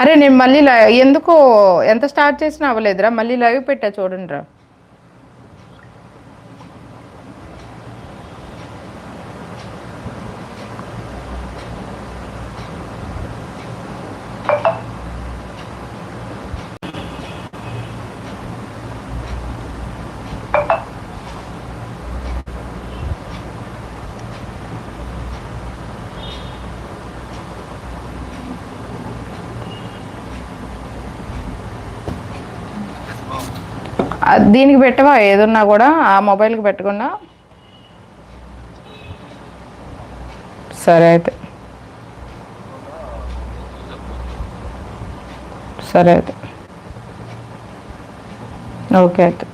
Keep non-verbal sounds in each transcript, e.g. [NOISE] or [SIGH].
అరే నేను మళ్ళీ ఎందుకు ఎందుకో ఎంత స్టార్ట్ చేసినా అవ్వలేదురా. మళ్ళీ లైవ్ పెట్టా చూడండి రా దీనికి పెట్టవా? ఏదున్నా కూడా ఆ మొబైల్కి పెట్టకుండా. సరే అయితే. సరే అయితే. ఓకే అయితే.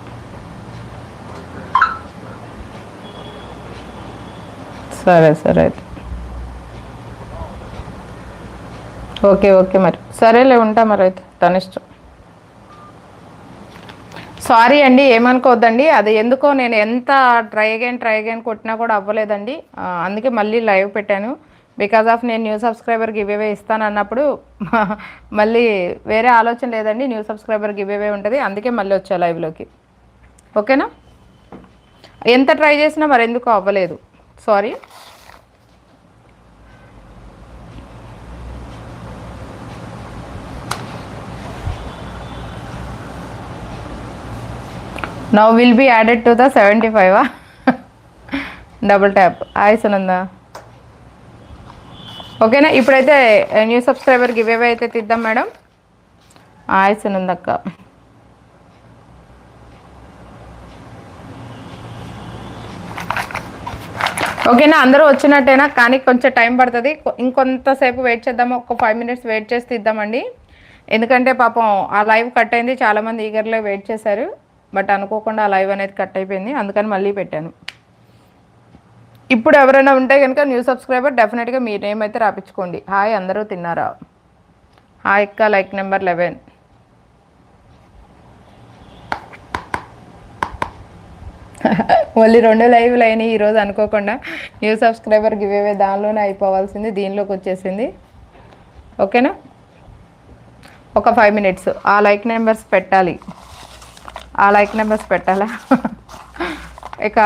సరే సరే అయితే. ఓకే ఓకే మరి. సరేలే ఉంటా మరి అయితే తన ఇష్టం సారీ అండి ఏమనుకోవద్దండి. అది ఎందుకో నేను ఎంత ట్రై అగైన్ ట్రై అగైన్ కొట్టినా కూడా అవ్వలేదండి. అందుకే మళ్ళీ లైవ్ పెట్టాను. బికాజ్ ఆఫ్ నేను న్యూ సబ్స్క్రైబర్ గివ్ అవే ఇస్తాను అన్నప్పుడు [LAUGHS] మళ్ళీ వేరే ఆలోచన లేదండి. న్యూ సబ్స్క్రైబర్ గివ్ అవే ఉంటుంది. అందుకే మళ్ళీ వచ్చా లైవ్లోకి ఓకేనా? ఎంత ట్రై చేసినా మరి ఎందుకు అవ్వలేదు. Sorry now will be added to the seventy five double tap hi Sunanda ఓకేనా ఇప్పుడైతే న్యూ సబ్స్క్రైబర్ గివ్ అయితే తీద్దాం మేడం హాయ్ సునందక్క ఓకేనా అందరూ వచ్చినట్టేనా కానీ కొంచెం టైం పడుతుంది. ఇంకొంతసేపు వెయిట్ చేద్దాము. ఒక ఫైవ్ మినిట్స్ వెయిట్ చేసి తీద్దామండి. ఎందుకంటే పాపం ఆ లైవ్ కట్ అయింది. చాలామంది ఈగర్లో వెయిట్ చేశారు. బట్ అనుకోకుండా ఆ లైవ్ అనేది కట్ అయిపోయింది. అందుకని మళ్ళీ పెట్టాను. ఇప్పుడు ఎవరైనా ఉంటే కనుక న్యూ సబ్స్క్రైబర్ డెఫినెట్గా మీ నేమ్ అయితే రాపించుకోండి. హాయ్ అందరూ తిన్నారా? హాయ్ అక్క లైక్ నెంబర్ లెవెన్. మళ్ళీ రెండు లైవ్లు అయినాయి ఈరోజు అనుకోకుండా. న్యూ సబ్స్క్రైబర్ గివ్ అవే దానిలోనే అయిపోవాల్సింది దీనిలోకి వచ్చేసింది. ఓకేనా? ఒక ఫైవ్ మినిట్స్. ఆ లైక్ నెంబర్స్ పెట్టాలి. ఆ లైక్ నెంబర్స్ పెట్టాలా? ఇక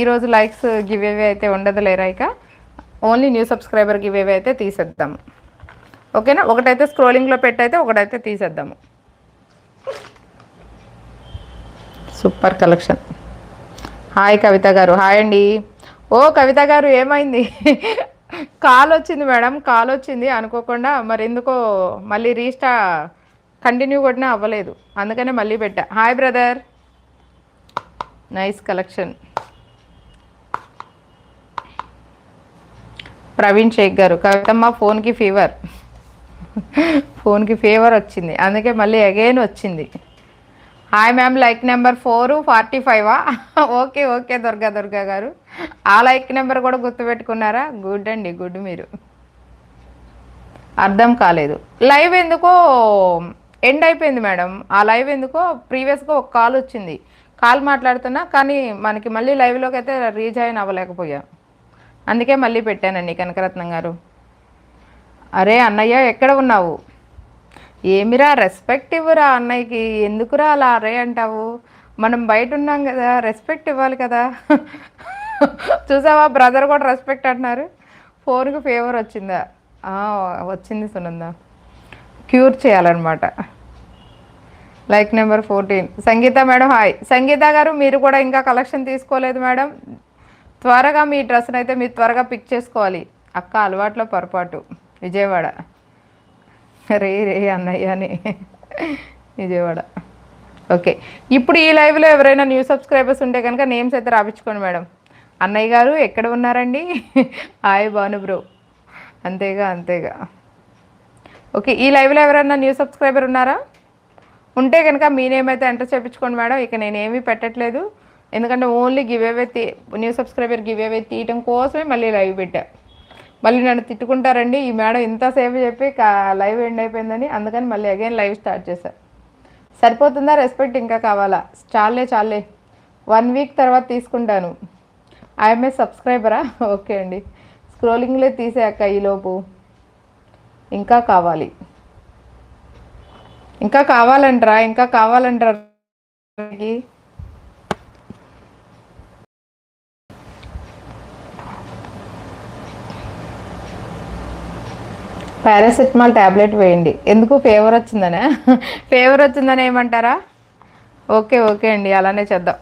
ఈరోజు లైక్స్ గివ్ అవే అయితే ఉండదు లేరా ఇక? Only new subscriber give away అయితే తీసేద్దాము. ఓకేనా? ఒకటైతే స్క్రోలింగ్లో పెట్టయితే ఒకటైతే తీసేద్దాము. సూపర్ కలెక్షన్ హాయ్ కవిత గారు. హాయ్ అండి. ఓ కవిత గారు ఏమైంది? [LAUGHS] కాల్ వచ్చింది మేడం కాల్ వచ్చింది. అనుకోకుండా మరి ఎందుకో మళ్ళీ రీస్టా కంటిన్యూ కొట్టినా అవ్వలేదు. అందుకనే మళ్ళీ పెట్టా. Hi brother nice collection Praveen Shaik గారు కవితమ్మ ఫోన్కి ఫీవర్ ఫోన్కి ఫీవర్ వచ్చింది. అందుకే మళ్ళీ అగైన్ వచ్చింది. Hi ma'am like number four forty ఫైవా okay okay Durga Durga గారు. ఆ లైక్ నెంబర్ కూడా గుర్తుపెట్టుకున్నారా గుడ్ అండి గుడ్ మీరు. అర్థం కాలేదు. లైవ్ ఎందుకో ఎండ్ అయిపోయింది మేడం. ఆ లైవ్ ఎందుకో ప్రీవియస్గా ఒక కాల్ వచ్చింది. కాల్ మాట్లాడుతున్నా కానీ మనకి మళ్ళీ లైవ్లోకి అయితే రీజాయిన్ అవ్వలేకపోయా. అందుకే మళ్ళీ పెట్టానండి కనకరత్నం గారు. అరే అన్నయ్య ఎక్కడ ఉన్నావు? ఏమిరా రెస్పెక్ట్ ఇవ్వరా అన్నయ్యకి? ఎందుకురా అలా అరే అంటావు? మనం బయట ఉన్నాం కదా రెస్పెక్ట్ ఇవ్వాలి కదా. చూసావా బ్రదర్ కూడా రెస్పెక్ట్ అంటున్నారు. ఫోన్కి ఫేవర్ వచ్చిందా? వచ్చింది సునందా. క్యూర్ చేయాలన్నమాట. Like number fourteen. Sangeetha madam hi. Sangeetha గారు మీరు కూడా ఇంకా కలెక్షన్ తీసుకోలేదు మేడం. త్వరగా మీ డ్రెస్ని అయితే మీరు త్వరగా పిక్ చేసుకోవాలి. అక్క అలవాట్లో పొరపాటు. విజయవాడ. రే రే అన్నయ్య అని. విజయవాడ. ఓకే. ఇప్పుడు ఈ లైవ్లో ఎవరైనా న్యూ సబ్స్క్రైబర్స్ ఉంటే కనుక నేమ్స్ అయితే రాపించుకోండి మేడం. అన్నయ్య గారు ఎక్కడ ఉన్నారండి? Hi Bhanu bro. అంతేగా అంతేగా. ఓకే ఈ లైవ్లో ఎవరైనా న్యూ సబ్స్క్రైబర్ ఉన్నారా? ఉంటే కనుక మీ ఎంటర్ చేయించుకోండి మేడం ఇక నేనేమీ పెట్టట్లేదు. ఎందుకంటే ఓన్లీ గివ్ అవే తీ న్యూ సబ్స్క్రైబర్ గివ్ అవే తీయటం కోసమే మళ్ళీ లైవ్ పెట్టా. మళ్ళీ నన్ను తిట్టుకుంటారండి ఈ మేడం ఇంతసేపు చెప్పి లైవ్ ఎండ్ అయిపోయిందని అందుకని మళ్ళీ అగైన్ లైవ్ స్టార్ట్ చేశా. సరిపోతుందా? రెస్పెక్ట్ ఇంకా కావాలా? చాలే చాలే వన్ వీక్ తర్వాత తీసుకుంటాను. ఐఎంఏ సబ్స్క్రైబరా? ఓకే అండి. స్క్రోలింగ్లే తీసే అక్క ఈలోపు. ఇంకా కావాలి. ఇంకా కావాలంటారా ఇంకా కావాలంటారా పారాసెటమాల్ ట్యాబ్లెట్ వేయండి. ఎందుకు ఫేవర్ వచ్చిందనే? ఫేవర్ వచ్చిందని ఏమంటారా? ఓకే ఓకే అండి అలానే చేద్దాం.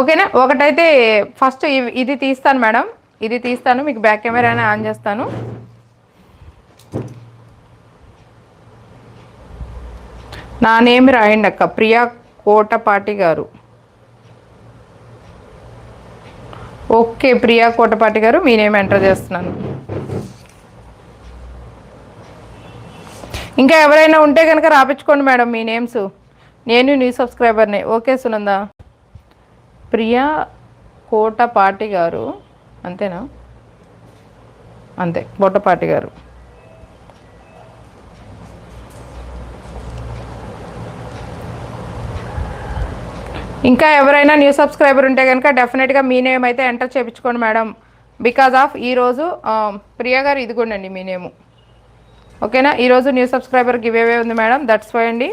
ఓకేనా? ఒకటైతే ఫస్ట్ ఇది తీస్తాను మేడం. ఇది తీస్తాను మీకు బ్యాక్ కెమెరానే ఆన్ చేస్తాను. నా నేమ్ రాయండి అక్క. ప్రియా కోటపాటి గారు. ఓకే ప్రియా కోటపాటి గారు మీ నేమ్ ఎంటర్ చేస్తున్నాను. ఇంకా ఎవరైనా ఉంటే కనుక రాపించుకోండి మేడం మీ నేమ్స్. నేను న్యూ సబ్స్క్రైబర్ని. ఓకే సునంద. ప్రియా కోటపాటి గారు. అంతేనా? అంతే కోటపాటి గారు. ఇంకా ఎవరైనా న్యూ సబ్స్క్రైబర్ ఉంటే కనుక డెఫినెట్గా మీ నేమ్ అయితే ఎంటర్ చేయించుకోండి మేడం బికాజ్ ఆఫ్ ఈరోజు ప్రియా గారు ఇదిగోండి మీ నేము ఓకేనా ఈరోజు న్యూ సబ్స్క్రైబర్ గివ్ అవే ఉంది మేడం దట్స్ వై అండి.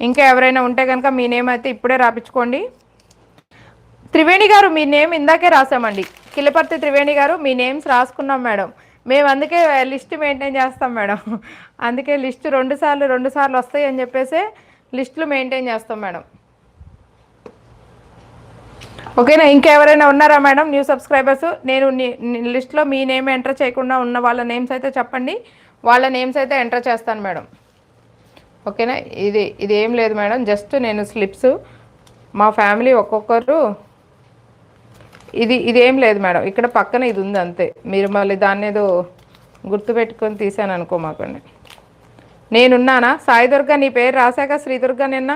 ఇంకా ఎవరైనా ఉంటే కనుక మీ నేమ్ అయితే ఇప్పుడే రాపించుకోండి. త్రివేణి గారు మీ నేమ్ ఇందాకే రాసామండి. కిలపర్తి త్రివేణి గారు మీ నేమ్స్ రాసుకున్నాం మేడం మేము అందుకే లిస్ట్ మెయింటైన్ చేస్తాం మేడం [LAUGHS] అందుకే లిస్ట్ రెండు సార్లు రెండు సార్లు వస్తాయి అని చెప్పేసి లిస్టులు మెయింటైన్ చేస్తాం మేడం ఓకేనా? ఇంకెవరైనా ఉన్నారా మేడం? New subscribers? నేను లిస్ట్లో మీ నేమ్ ఎంటర్ చేయకుండా ఉన్న వాళ్ళ నేమ్స్ అయితే చెప్పండి. వాళ్ళ నేమ్స్ అయితే ఎంటర్ చేస్తాను మేడం. ఓకేనా? ఇది ఇది ఏం లేదు మేడం. జస్ట్ నేను స్లిప్స్. మా ఫ్యామిలీ ఒక్కొక్కరు. ఇది ఇదేం లేదు మేడం. ఇక్కడ పక్కన ఇది ఉంది అంతే. మీరు మళ్ళీ దాన్ని ఏదో గుర్తుపెట్టుకొని తీసాను అనుకో మాకండి. నేనున్నానా? సాయి దుర్గా నీ పేరు రాశాక శ్రీదుర్గ నిన్న?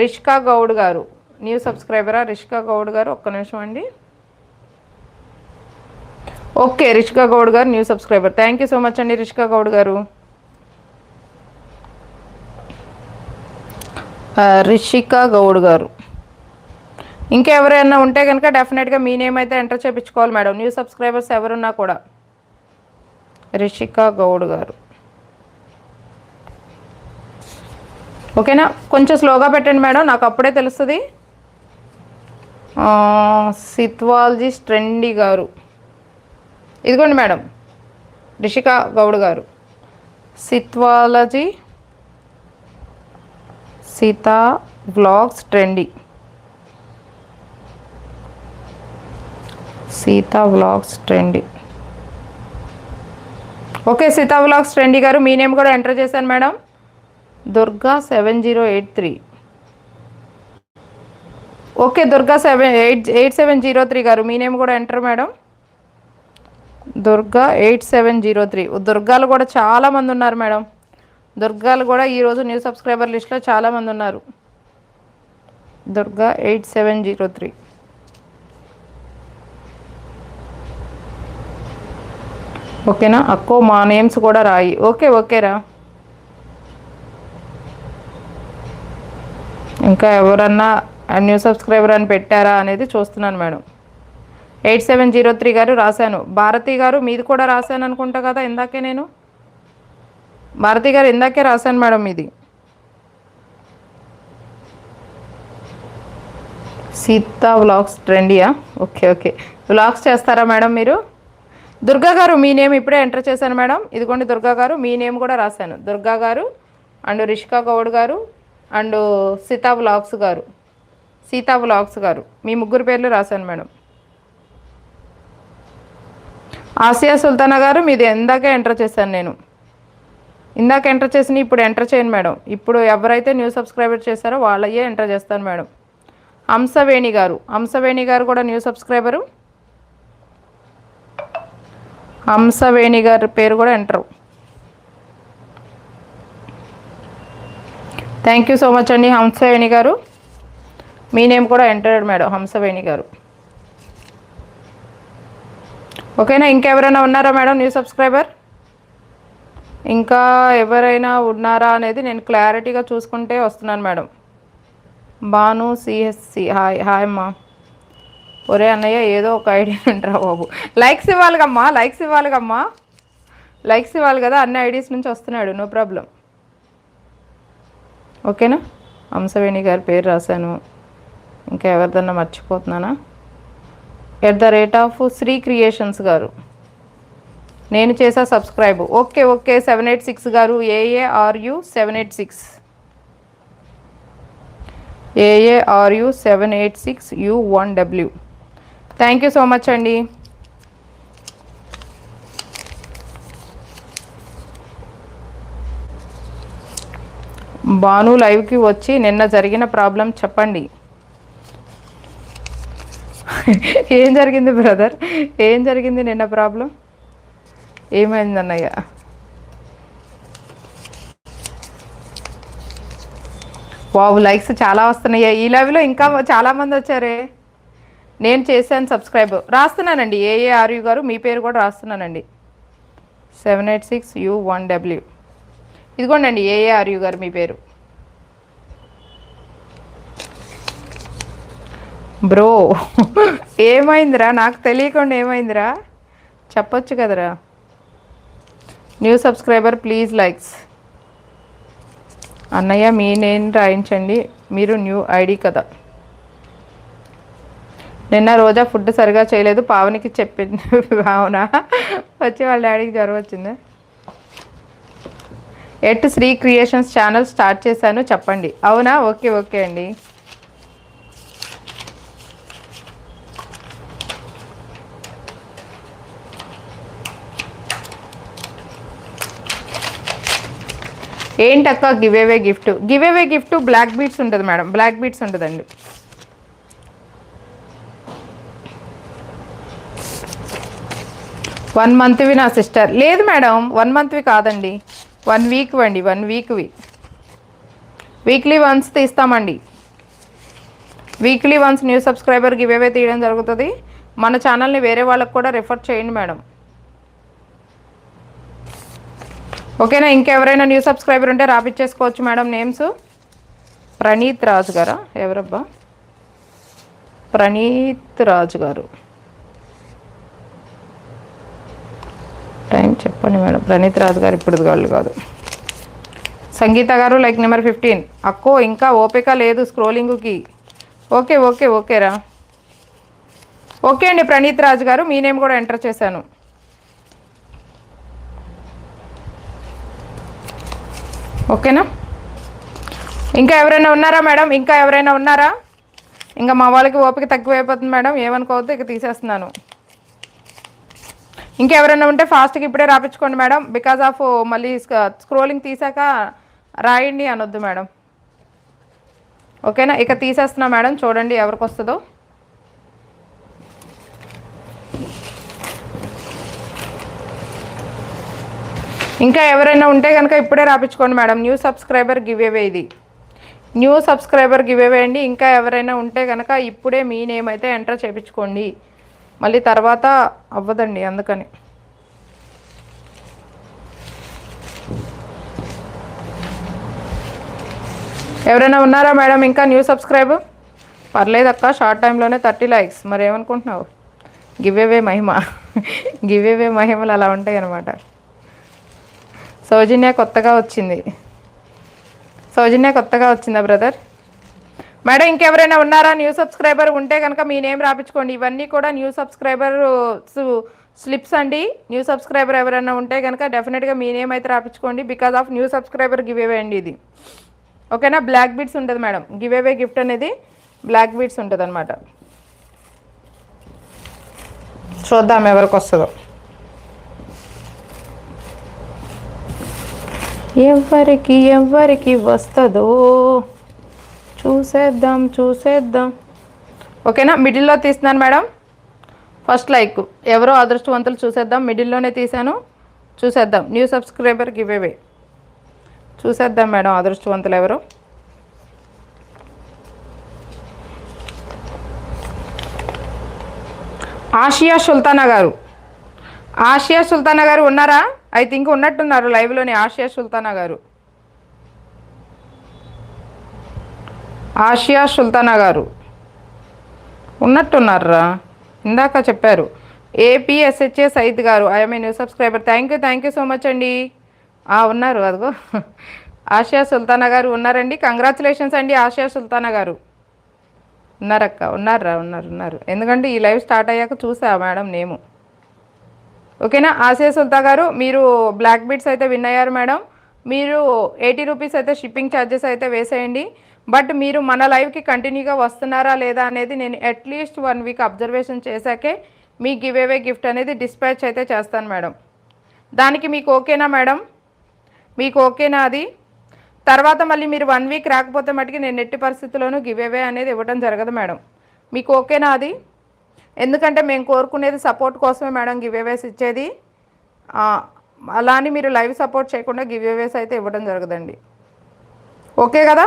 రిష్కా గౌడ్ గారు. న్యూ సబ్స్క్రైబరా రిష్కా గౌడ్ గారు? ఒక్క నిమిషం అండి. ఓకే రిష్కా గౌడ్ గారు new subscriber. Thank you so much అండి రిష్కా గౌడ్ గారు. రిషికా గౌడ్ గారు. ఇంకా ఎవరైనా ఉంటే కనుక డెఫినెట్గా మీ నేమ్ అయితే ఎంటర్ చేయించుకోవాలి మేడం. న్యూ సబ్స్క్రైబర్స్ ఎవరున్నా కూడా. రిషికా గౌడ్ గారు. ఓకేనా? కొంచెం స్లోగా పెట్టండి మేడం. నాకు అప్పుడే తెలుస్తుంది. సిత్వాలజిస్ట్ ట్రెండి గారు. ఇదిగోండి మేడం రిషిక గౌడ్ గారు. సిత్వాలజీ Seetha vlogs trendy. Seetha vlogs trendy. Okay Seetha vlogs trendy గారు మీ నేమ్ కూడా ఎంటర్ చేశాను madam. Durga seven zero eight three. Okay Durga seven eight eight seven zero three గారు. మీ నేమ్ కూడా enter madam. Durga eight seven zero three. దుర్గాలు కూడా చాలామంది ఉన్నారు మేడం. దుర్గాలు కూడా ఈరోజు న్యూ సబ్స్క్రైబర్ లిస్ట్లో చాలామంది ఉన్నారు. Durga eight seven zero three. ఓకేనా? అక్కో మా నేమ్స్ కూడా రాయి. ఓకే ఓకేరా ఇంకా ఎవరన్నా అండ్ న్యూ సబ్స్క్రైబర్ అని పెట్టారా అనేది చూస్తున్నాను madam. Eight seven zero three గారు రాశాను. భారతి గారు మీది కూడా రాశాను అనుకుంటా కదా ఇందాకే నేను? భారతి గారు ఇందాకే రాశాను మేడం మీది. Sita vlogs ట్రెండియా? Okay okay. Vlogs చేస్తారా మేడం మీరు? దుర్గా గారు మీ నేమ్ ఇప్పుడే ఎంటర్ చేశాను మేడం. ఇదిగోండి దుర్గా గారు మీ నేమ్ కూడా రాశాను. దుర్గా గారు అండ్ రిషికా గౌడ్ గారు అండ్ సీతా వ్లాగ్స్ గారు. సీతా వ్లాగ్స్ గారు. మీ ముగ్గురు పేర్లు రాశాను మేడం. ఆసియా సుల్తానా గారు మీది ఇందాకే ఎంటర్ చేశాను నేను. ఇందాక ఎంటర్ చేసిన ఇప్పుడు ఎంటర్ చేయను మేడం. ఇప్పుడు ఎవరైతే న్యూ సబ్స్క్రైబర్ చేశారో వాళ్ళయ్యే ఎంటర్ చేస్తాను మేడం. హంసవేణి గారు. హంసవేణి గారు కూడా న్యూ సబ్స్క్రైబరు. హంసవేణి గారి పేరు కూడా enter. Thank you so much అండి హంసవేణి గారు. మీ నేమ్ కూడా ఎంటర్డ్ మేడం హంసవేణి గారు. ఓకేనా ఇంకెవరైనా ఉన్నారా మేడం న్యూ సబ్స్క్రైబర్? ఇంకా ఎవరైనా ఉన్నారా అనేది నేను క్లారిటీగా చూసుకుంటే వస్తున్నాను madam. Bhanu CSC hi hi అమ్మా. ఒరే అన్నయ్య ఏదో ఒక ఐడియా ఉంటారా బాబు. లైక్స్ ఇవ్వాలిగమ్మా లైక్స్ ఇవ్వాలిగమ్మా. లైక్స్ ఇవ్వాలి కదా అన్ని ఐడియాస్ నుంచి వస్తున్నాడు నో ప్రాబ్లం. ఓకేనా? హంసవేణి గారి పేరు రాశాను. ఇంకా ఎవరిదన్నా మర్చిపోతున్నానా? At the rate of Shri creations గారు. నేను చేసా subscribe. Okay okay seven eight six గారు. AARU seven eight six AARU seven eight six U one W thank you so much అండి. భాను లైవ్కి వచ్చి నిన్న జరిగిన ప్రాబ్లం చెప్పండి. ఏం జరిగింది బ్రదర్? ఏం జరిగింది నిన్న ప్రాబ్లం? ఏమైంది అన్నయ్య వావ్ లైక్స్ చాలా వస్తున్నాయి. ఈ లైవ్లో ఇంకా చాలామంది వచ్చారే. నేను చేశాను సబ్స్క్రైబ్. రాస్తున్నానండి. ఏఏఆర్యు గారు మీ పేరు కూడా రాస్తున్నానండి. Seven eight six U one W. ఇదిగోండి ఏఏఆర్యు గారు మీ పేరు. బ్రో ఏమైందిరా? నాకు తెలియకుండా ఏమైందిరా? చెప్పొచ్చు కదరా. New subscriber please likes. అన్నయ్య మీ నేను రాయించండి? మీరు న్యూ ఐడి కదా. నిన్న రోజా ఫుడ్ సరిగా చేయలేదు. పావనికి చెప్పింది అవునా వచ్చి వాళ్ళ డాడీకి జ్వరం వచ్చింది? At Shri creations channel start చేశాను. చెప్పండి. అవునా? ఓకే ఓకే అండి. ఏంటక్క giveaway gift? Giveaway gift black beats ఉంటుంది మేడం. బ్లాక్ బీట్స్ ఉంటుందండి. వన్ మంత్వి నా సిస్టర్. లేదు మేడం వన్ మంత్వి కాదండి. వన్ వీక్ అండి వన్ వీక్వి. Weekly once తీస్తామండి. Weekly once new subscriber giveaway తీయడం జరుగుతుంది. మన ఛానల్ని వేరే వాళ్ళకి కూడా రిఫర్ చేయండి మేడం. ఓకేనా? ఇంకెవరైనా న్యూ సబ్స్క్రైబర్ ఉంటే రాపిచ్చేసుకోవచ్చు మేడం నేమ్స్. ప్రణీత్ రాజు గారా ఎవరబ్బా? ప్రణీత్ రాజు గారు టైం చెప్పండి మేడం. ప్రణీత్ రాజు గారు ఇప్పుడు వాళ్ళు కాదు. సంగీత గారు లైక్ నెంబర్ ఫిఫ్టీన్. అక్కో ఇంకా ఓపిక లేదు స్క్రోలింగ్కి. ఓకే ఓకే ఓకేరా. ఓకే అండి ప్రణీత్ రాజు గారు మీ నేమ్ కూడా ఎంటర్ చేశాను. ఓకేనా? ఇంకా ఎవరైనా ఉన్నారా మేడం? ఇంకా ఎవరైనా ఉన్నారా? ఇంకా మా వాళ్ళకి ఓపిక తక్కువైపోతుంది మేడం. ఏమనుకోవద్దు ఇక తీసేస్తున్నాను. ఇంకెవరైనా ఉంటే ఫాస్ట్గా ఇప్పుడే రాపించుకోండి మేడం. బికాజ్ ఆఫ్ మళ్ళీ స్క్రోలింగ్ తీసాక రాయండి అనొద్దు మేడం. ఓకేనా? ఇక తీసేస్తున్నా మేడం. చూడండి ఎవరికి వస్తుందో. ఇంకా ఎవరైనా ఉంటే కనుక ఇప్పుడే రాపించుకోండి madam. New subscriber give away ఇది. న్యూ సబ్స్క్రైబర్ గివ్ అవే అండి. ఇంకా ఎవరైనా ఉంటే కనుక ఇప్పుడే మీ నేమ్ అయితే ఎంటర్ చేయించుకోండి మళ్ళీ తర్వాత అవ్వదండి అందుకని. ఎవరైనా ఉన్నారా మేడం ఇంకా న్యూ సబ్స్క్రైబ్ పర్లేదు అక్క షార్ట్ టైంలోనే థర్టీ లైక్స్ మరి ఏమనుకుంటున్నావు గివ్ అవే మహిమ. [LAUGHS] గివ్ అవే మహిమలు అలా ఉంటాయి అన్నమాట సౌజన్య కొత్తగా వచ్చింది. సౌజన్య కొత్తగా వచ్చిందా బ్రదర్? మేడం ఇంకెవరైనా ఉన్నారా? న్యూ సబ్స్క్రైబర్ ఉంటే కనుక మీ నేమ్ రాపించుకోండి. ఇవన్నీ కూడా న్యూ సబ్స్క్రైబర్ స్లిప్స్ అండి. న్యూ సబ్స్క్రైబర్ ఎవరైనా ఉంటే కనుక డెఫినెట్గా మీ నేమ్ అయితే రాపించుకోండి. Because of new subscriber giveaway అండి ఇది. ఓకేనా? బ్లాక్ బీట్స్ ఉంటుంది మేడం. గివ్ అవే గిఫ్ట్ అనేది బ్లాక్ బీట్స్ ఉంటుంది అనమాట చూద్దాం ఎవరికి వస్తుందో. ఎవరికి ఎవరికి వస్తుందో? చూసేద్దాం చూసేద్దాం. ఓకేనా? మిడిల్లో తీస్తున్నాను మేడం. First like. ఎవరో అదృష్టవంతులు చూసేద్దాం. మిడిల్లోనే తీశాను. చూసేద్దాం. New subscriber giveaway. చూసేద్దాం మేడం అదృష్టవంతులు ఎవరు. ఆసియా సుల్తానా గారు. ఆసియా సుల్తానా గారు ఉన్నారా? ఐ థింక్ ఉన్నట్టున్నారు లైవ్లోని ఆసియా సుల్తానా గారు. ఆసియా సుల్తానా గారు. ఉన్నట్టున్నారా ఇందాక చెప్పారు. ఏపీఎస్హెచ్ఏ సైద్ గారు. I'm new subscriber thank you thank you so much అండి. ఉన్నారు అదిగో. ఆసియా సుల్తానా గారు ఉన్నారండి. కంగ్రాచులేషన్స్ అండి ఆసియా సుల్తానా గారు. ఉన్నారక్క ఉన్నారా ఉన్నారు ఉన్నారు. ఎందుకంటే ఈ లైవ్ స్టార్ట్ అయ్యాక చూసా మేడం నేము. ఓకేనా? ఆసియా సుల్తా గారు మీరు బ్లాక్ బీట్స్ అయితే విన్ అయ్యారు మేడం. మీరు ఎయిటీ రూపీస్ అయితే షిప్పింగ్ ఛార్జెస్ అయితే వేసేయండి. బట్ మీరు మన లైవ్కి కంటిన్యూగా వస్తున్నారా లేదా అనేది నేను at least one week observation చేశాకే మీ గివ్ అవే గిఫ్ట్ అనేది డిస్పాచ్ అయితే చేస్తాను మేడం. దానికి మీకు ఓకేనా మేడం? మీకు ఓకేనా అది? తర్వాత మళ్ళీ మీరు వన్ వీక్ రాకపోతే మటుకి నేను ఎట్టి పరిస్థితుల్లోనూ గివ్ అవే అనేది ఇవ్వడం జరగదు మేడం. మీకు ఓకేనా అది? ఎందుకంటే మేము కోరుకునేది సపోర్ట్ కోసమే మేడం గివ్ ఇచ్చేది. అలా అని మీరు లైవ్ సపోర్ట్ చేయకుండా గివ్ అయితే ఇవ్వడం జరగదండి. ఓకే కదా?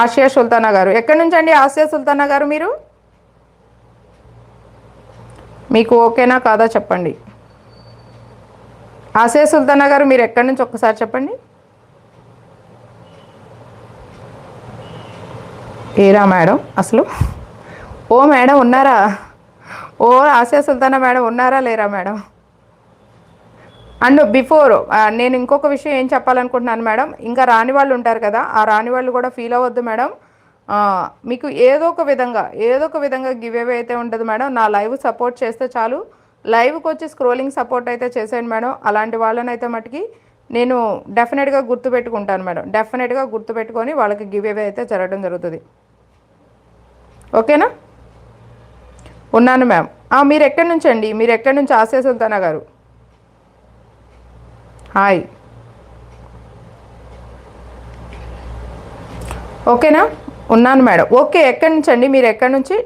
ఆసియా సుల్తానా గారు. ఎక్కడి నుంచి అండి ఆసియా సుల్తానా గారు మీరు? మీకు ఓకేనా కాదా చెప్పండి. ఆసియా సుల్తానా గారు మీరు ఎక్కడి నుంచి ఒక్కసారి చెప్పండి. ఏరా మేడం అసలు? ఓ మేడం ఉన్నారా? ఓ ఆసియా సుల్తానా మేడం ఉన్నారా? లేరా మేడం? అండ్ బిఫోర్ నేను ఇంకొక విషయం ఏం చెప్పాలనుకుంటున్నాను మేడం? ఇంకా రాని వాళ్ళు ఉంటారు కదా ఆ రాని వాళ్ళు కూడా ఫీల్ అవ్వద్దు మేడం. మీకు ఏదో ఒక విధంగా ఏదో ఒక విధంగా గివ్ అవే అయితే ఉంటుంది మేడం. నా లైవ్ సపోర్ట్ చేస్తే చాలు. లైవ్కి వచ్చి స్క్రోలింగ్ సపోర్ట్ అయితే చేసేయండి మేడం. అలాంటి వాళ్ళని అయితే మటుకి నేను డెఫినెట్గా గుర్తుపెట్టుకుంటాను మేడం. డెఫినెట్గా గుర్తుపెట్టుకొని వాళ్ళకి గివ్ అవే అయితే జరగడం జరుగుతుంది. ఓకేనా ఉన్నాను మ్యామ్. ఆ, మీరు ఎక్కడి నుంచి అండి? మీరు ఎక్కడి నుంచి? ఆశయ సుల్తానా గారు. హాయ్. ఓకేనా? ఉన్నాను మేడం. ఓకే ఎక్కడి నుంచి అండి? మీరు ఎక్కడి నుంచి?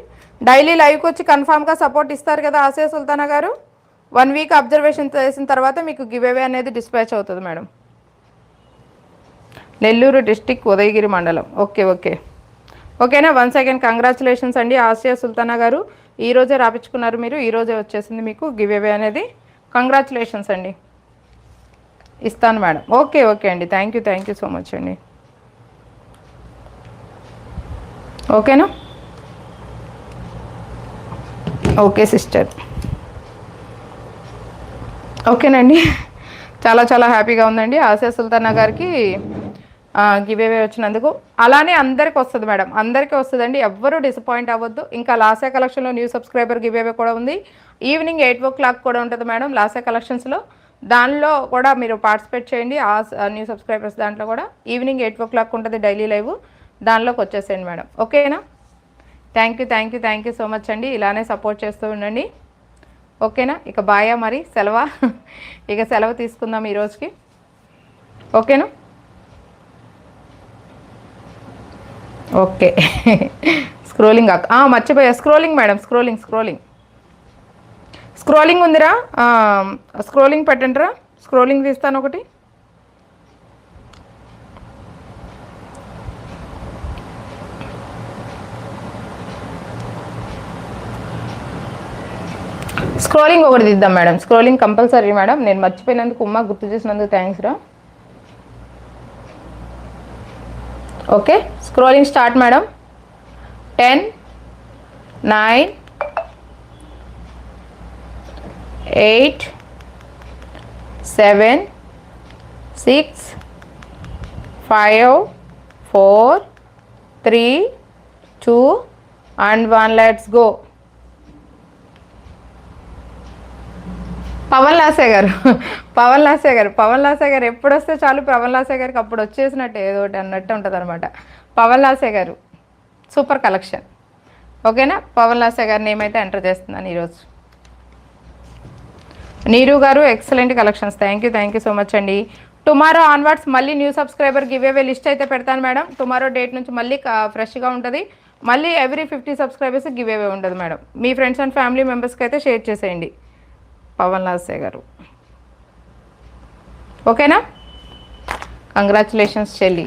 డైలీ లైవ్కి వచ్చి కన్ఫామ్గా సపోర్ట్ ఇస్తారు కదా ఆశయ సుల్తానా గారు? వన్ వీక్ అబ్జర్వేషన్ చేసిన తర్వాత మీకు గివ్ అవే అనేది డిస్పాచ్ అవుతుంది మేడం. నెల్లూరు డిస్టిక్ ఉదయగిరి మండలం. Okay okay. ఓకేనా? వన్ సెకండ్ కంగ్రాచులేషన్స్ అండి ఆసియా సుల్తానా గారు. ఈ రోజే రాపించుకున్నారు మీరు ఈరోజే వచ్చేసింది మీకు గివ్ అవే అనేది. కంగ్రాచులేషన్స్ అండి. ఇస్తాను మేడం. ఓకే ఓకే అండి. Thank you thank you so much అండి. ఓకేనా? Okay sister. ఓకేనండి. చాలా చాలా హ్యాపీగా ఉందండి. ఆశా సుల్తానా గారికి గివ్ అవే వచ్చినందుకు అలానే అందరికి వస్తుంది మేడం. అందరికీ వస్తుందండి. ఎవ్వరూ డిసప్పాయింట్ అవ్వద్దు. ఇంకా లాసే కలెక్షన్లో న్యూ సబ్స్క్రైబర్ గివ్ అవే కూడా ఉంది. ఈవినింగ్ ఎయిట్ ఓ క్లాక్ కూడా ఉంటుంది మేడం లాసే కలెక్షన్స్లో దానిలో కూడా మీరు పార్టిసిపేట్ చేయండి. ఆ న్యూ సబ్స్క్రైబర్స్ దాంట్లో కూడా ఈవినింగ్ ఎయిట్ ఓ క్లాక్ ఉంటుంది డైలీ లైవ్ దానిలోకి వచ్చేసేయండి మేడం. ఓకేనా thank you thank you thank you so much అండి. ఇలానే సపోర్ట్ చేస్తూ ఉండండి. ఓకేనా ఇక బాయా మరి. సెలవు? [LAUGHS] ఇక సెలవు తీసుకుందాం ఈ రోజుకి. ఓకేనా ఓకే. స్క్రోలింగ్ మర్చిపోయా. Scrolling madam scrolling scrolling. Scrolling ఉందిరా? స్క్రోలింగ్ పెట్టండి రా స్క్రోలింగ్ తీస్తాను ఒకటి. స్క్రోలింగ్ ఒకటి దిద్దాం మేడం. Scrolling compulsory madam. నేను మర్చిపోయినందుకు ఉమ్మా గుర్తు చేసినందుకు థ్యాంక్స్ రా. Okay scrolling start madam ten nine eight seven six five four three two and one let's go Pavan లాసే గారు. పవన్ లాసే గారు. పవన్ లాసే గారు ఎప్పుడు వస్తే చాలు పవన్ లాసే గారికి అప్పుడు వచ్చేసినట్టు ఏదో ఒకటి అన్నట్టు ఉంటుంది అనమాట పవన్ లాసే గారు సూపర్ కలెక్షన్. ఓకేనా? పవన్ లాసే గారిని ఏమైతే ఎంటర్ చేస్తున్నాను ఈరోజు. నీరు గారు excellent collections. Thank you thank you so much అండి. టుమారో ఆన్వర్డ్స్ మళ్ళీ new subscriber give away list అయితే పెడతాను మేడం. టుమారో డేట్ నుంచి మళ్ళీ ఫ్రెష్గా ఉంటుంది. మళ్ళీ every fifty subscribers give away ఉంటుంది మేడం. మీ ఫ్రెండ్స్ అండ్ ఫ్యామిలీ మెంబర్స్కి అయితే షేర్ చేసేయండి. పవన్ లాసే గారు. ఓకేనా? కంగ్రాచులేషన్స్ చెల్లి.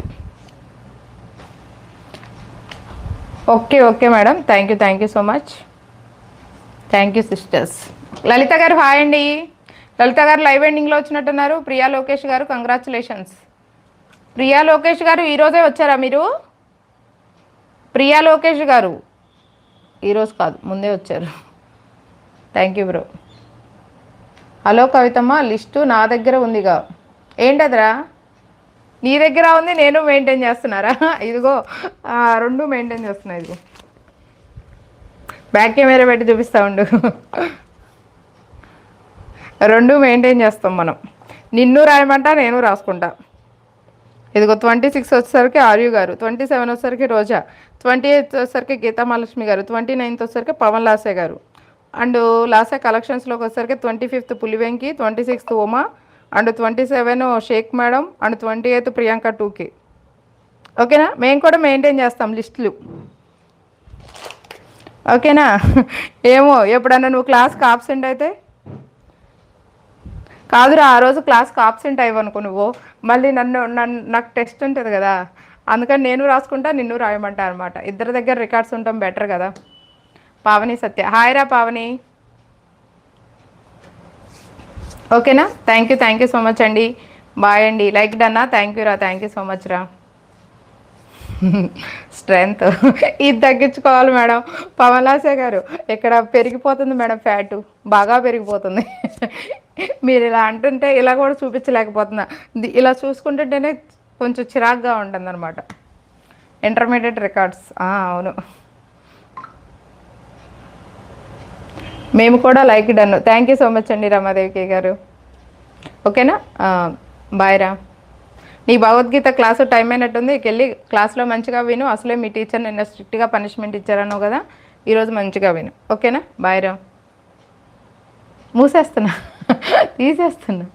Okay okay madam. Thank you thank you so much thank you sisters Lalitha గారు హాయ్ అండి. లలిత గారు లైవ్ ఎండింగ్లో వచ్చినట్టున్నారు. ప్రియా లోకేష్ గారు కంగ్రాచులేషన్స్ ప్రియా లోకేష్ గారు ఈరోజే వచ్చారా మీరు? ప్రియా లోకేష్ గారు ఈరోజు కాదు ముందే వచ్చారు. థ్యాంక్ యూ బ్రో హలో కవితమ్మ లిస్టు నా దగ్గర ఉందిగా. ఏంటదరా? నీ దగ్గర ఉంది నేను మెయింటైన్ చేస్తున్నారా? [LAUGHS] ఇదిగో రెండు మెయింటైన్ చేస్తున్నా ఇదిగో. బ్యాక్ కెమెరా పెట్టి చూపిస్తా ఉండు. [LAUGHS] రెండు మెయింటైన్ చేస్తాం మనం. నిన్ను రాయమంటా నేను రాసుకుంటా. ఇదిగో ట్వంటీ సిక్స్ వచ్చేసరికి ఆర్యు గారు ట్వంటీ సెవెన్ వచ్చేసరికి రోజా ట్వంటీ ఎయిత్ వచ్చేసరికి గీతామహాలక్ష్మి గారు ట్వంటీ నైన్త్ వచ్చేసరికి పవన్ లాసే గారు. అండ్ లాస్ట్ కలెక్షన్స్లోకి వచ్చేసరికి twenty fifth పులివెంకి twenty sixth Uma and twenty seven Shaik madam and twenty eighth Priyanka టూకి. ఓకేనా? మేము కూడా మెయింటైన్ చేస్తాం లిస్టులు. ఓకేనా? ఏమో ఎప్పుడన్నా నువ్వు క్లాస్కి ఆబ్సెంట్ అయితే? కాదురా ఆ రోజు క్లాస్కి ఆబ్సెంట్ అయ్యవనుకో నువ్వు. మళ్ళీ నన్ను నన్ను నాకు టెస్ట్ ఉంటుంది కదా. అందుకని నేను రాసుకుంటా నిన్ను రాయమంటా అనమాట ఇద్దరి దగ్గర రికార్డ్స్ ఉంటాం బెటర్ కదా. పావని సత్య. హాయ్ రా పావని. ఓకేనా? Thank you thank you so much అండి. బాయ్ అండి. లైక్ డన్నా థ్యాంక్ యూ రా థ్యాంక్ యూ సో మచ్ రా. స్ట్రెంగ్త్ ఇది తగ్గించుకోవాలి మేడం. పవన్లాసే గారు ఇక్కడ పెరిగిపోతుంది మేడం ఫ్యాట్. బాగా పెరిగిపోతుంది. మీరు ఇలా అంటుంటే ఇలా కూడా చూపించలేకపోతున్నా. ఇలా చూసుకుంటుంటేనే కొంచెం చిరాగ్గా ఉంటుంది అనమాట ఇంటర్మీడియట్ రికార్డ్స్ అవును. మేము కూడా like done. Thank you so much అండి రమాదేవికి గారు. ఓకేనా? బాయ్ రా. నీ భగవద్గీత క్లాసు టైం అయినట్టుంది. వెళ్ళి క్లాస్లో మంచిగా విను. అసలే మీ టీచర్ నిన్న స్ట్రిక్ట్గా పనిష్మెంట్ ఇచ్చారన్నావు కదా ఈరోజు మంచిగా విను. ఓకేనా? బాయ్ రా. మూసేస్తున్నా. [LAUGHS] తీసేస్తున్నా.